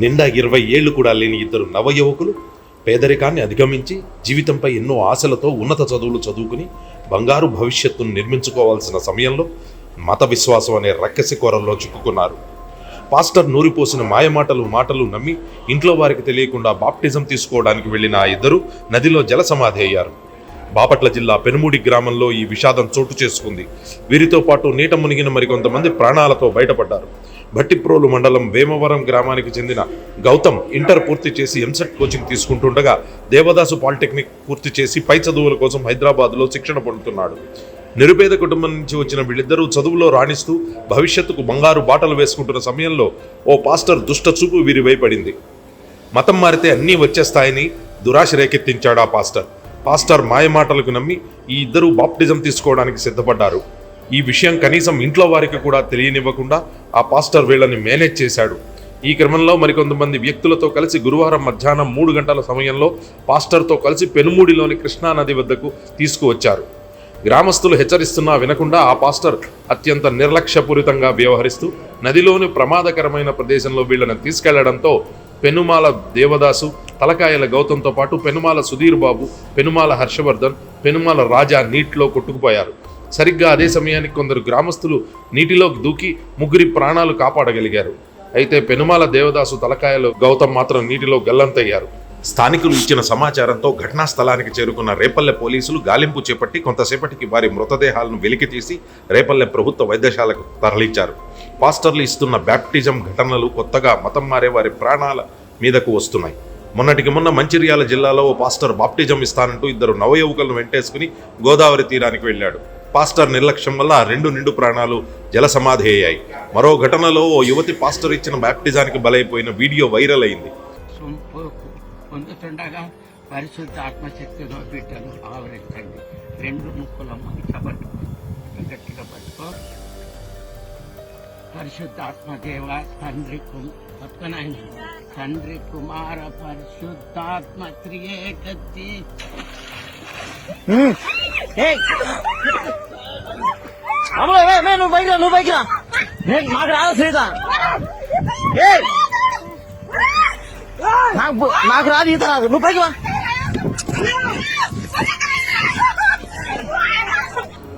నిండా ఇరవై ఏళ్ళు కూడా లేని ఇద్దరు నవయువకులు పేదరికాన్ని అధిగమించి జీవితంపై ఎన్నో ఆశలతో ఉన్నత చదువులు చదువుకుని బంగారు భవిష్యత్తును నిర్మించుకోవాల్సిన సమయంలో మత విశ్వాసం అనే రక్కసి కోరల్లో చిక్కుకున్నారు. పాస్టర్ నూరిపోసిన మాయమాటలు మాటలు నమ్మి ఇంట్లో వారికి తెలియకుండా బాప్టిజం తీసుకోవడానికి వెళ్ళిన ఆ ఇద్దరు నదిలో జల సమాధి అయ్యారు. బాపట్ల జిల్లా పెనుమూడి గ్రామంలో ఈ విషాదం చోటు చేసుకుంది. వీరితో పాటు నీట మునిగిన మరికొంతమంది ప్రాణాలతో బయటపడ్డారు. భట్టిప్రోలు మండలం వేమవరం గ్రామానికి చెందిన గౌతమ్ ఇంటర్ పూర్తి చేసి ఎంసెట్ కోచింగ్ తీసుకుంటుండగా దేవదాసు పాలిటెక్నిక్ పూర్తి చేసి పై చదువుల కోసం హైదరాబాద్లో శిక్షణ పొందుతున్నాడు. నిరుపేద కుటుంబం నుంచి వచ్చిన వీళ్ళిద్దరూ చదువులో రాణిస్తూ భవిష్యత్తుకు బంగారు బాటలు వేసుకుంటున్న సమయంలో ఓ పాస్టర్ దుష్ట చూపు వీరి వైపడింది మతం మారితే అన్నీ వచ్చేస్తాయని దురాశ రేకెత్తించాడు ఆ పాస్టర్. పాస్టర్ మాయమాటలకు నమ్మి ఈ ఇద్దరూ బాప్టిజం తీసుకోవడానికి సిద్ధపడ్డారు. ఈ విషయం కనీసం ఇంట్లో వారికి కూడా తెలియనివ్వకుండా ఆ పాస్టర్ వీళ్ళని మేనేజ్ చేశాడు. ఈ క్రమంలో మరికొంతమంది వ్యక్తులతో కలిసి గురువారం మధ్యాహ్నం మూడు గంటల సమయంలో పాస్టర్తో కలిసి పెనుమూడిలోని కృష్ణానది వద్దకు తీసుకువచ్చారు. గ్రామస్తులు హెచ్చరిస్తున్నా వినకుండా ఆ పాస్టర్ అత్యంత నిర్లక్ష్యపూరితంగా వ్యవహరిస్తూ నదిలోని ప్రమాదకరమైన ప్రదేశంలో వీళ్ళని తీసుకెళ్ళడంతో పెనుమాల దేవదాసు తలకాయల గౌతంతో పాటు పెనుమాల సుధీర్ బాబు పెనుమాల హర్షవర్ధన్ పెనుమాల రాజా నీటిలో కొట్టుకుపోయారు. సరిగ్గా అదే సమయానికి కొందరు గ్రామస్తులు నీటిలోకి దూకి ముగ్గురి ప్రాణాలు కాపాడగలిగారు. అయితే పెనుమాల దేవదాసు తలకాయలు గౌతమ్ మాత్రం నీటిలో గల్లంతయ్యారు. స్థానికులు ఇచ్చిన సమాచారంతో ఘటనా స్థలానికి చేరుకున్న రేపల్లె పోలీసులు గాలింపు చేపట్టి కొంతసేపటికి వారి మృతదేహాలను వెలికి తీసి రేపల్లె ప్రభుత్వ వైద్యశాలకు తరలించారు. పాస్టర్లు ఇస్తున్న బ్యాప్టిజం ఘటనలు కొత్తగా మతం మారే వారి ప్రాణాల మీదకు వస్తున్నాయి. మొన్నటికి మొన్న మంచిర్యాల జిల్లాలో ఓ పాస్టర్ బాప్టిజం ఇస్తానంటూ ఇద్దరు నవయువకులను వెంటేసుకుని గోదావరి తీరానికి వెళ్ళాడు. పాస్టర్ నిర్లక్ష్యం వల్ల రెండు నిండు ప్రాణాలు జల సమాధి అయ్యాయి మరో ఘటనలో ఓ యువతి పాస్టర్ ఇచ్చిన బ్యాప్టిజానికి బలైపోయిన వీడియో వైరల్ అయింది. పొందుతుండగా పరిశుద్ధ ఆత్మశక్తిలో బిడ్డను ఆవరించండి. రెండు ముక్కుల మంట పట్టుకో గట్టిగా పట్టుకో. పరిశుద్ధ ఆత్మదేవ తండ్రి కు- తండ్రి కుమార పరిశుద్ధాత్మ త్రియేకత్తి మే నువ్వు బైక్ రా నువ్వు బైక్ రా. నేను మాకు రాదు ఏయ్! నాకు నాకు రాదు ఈత రాదు నువ్వు పైకి వా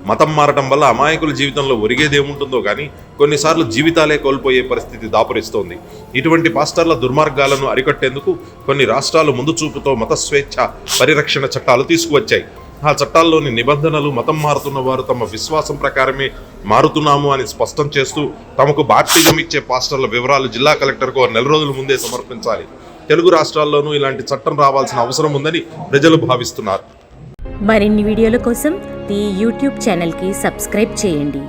మతం మారటం వల్ల అమాయకుల జీవితంలో ఒరిగేదేముంటుందో కానీ కొన్నిసార్లు జీవితాలే కోల్పోయే పరిస్థితి దాపురిస్తోంది. ఇటువంటి పాస్టర్ల దుర్మార్గాలను అరికట్టేందుకు కొన్ని రాష్ట్రాలు ముందు చూపుతో మత స్వేచ్ఛ పరిరక్షణ చట్టాలు తీసుకువచ్చాయి. ఆ చట్టాల్లోని నిబంధనలు మతం మారుతున్న వారు తమ విశ్వాసం ప్రకారమే మారుతున్నాము అని స్పష్టం చేస్తూ తమకు బాప్టిజం ఇచ్చే పాస్టర్ల వివరాలు జిల్లా కలెక్టర్కు నెల రోజుల ముందే సమర్పించాలి. తెలుగు రాష్ట్రాల్లోనూ ఇలాంటి చట్టం రావాల్సిన అవసరం ఉందని ప్రజలు భావిస్తున్నారు. మరిన్ని వీడియోల కోసం ఈ యూట్యూబ్ ఛానల్కి సబ్స్క్రైబ్ చేయండి.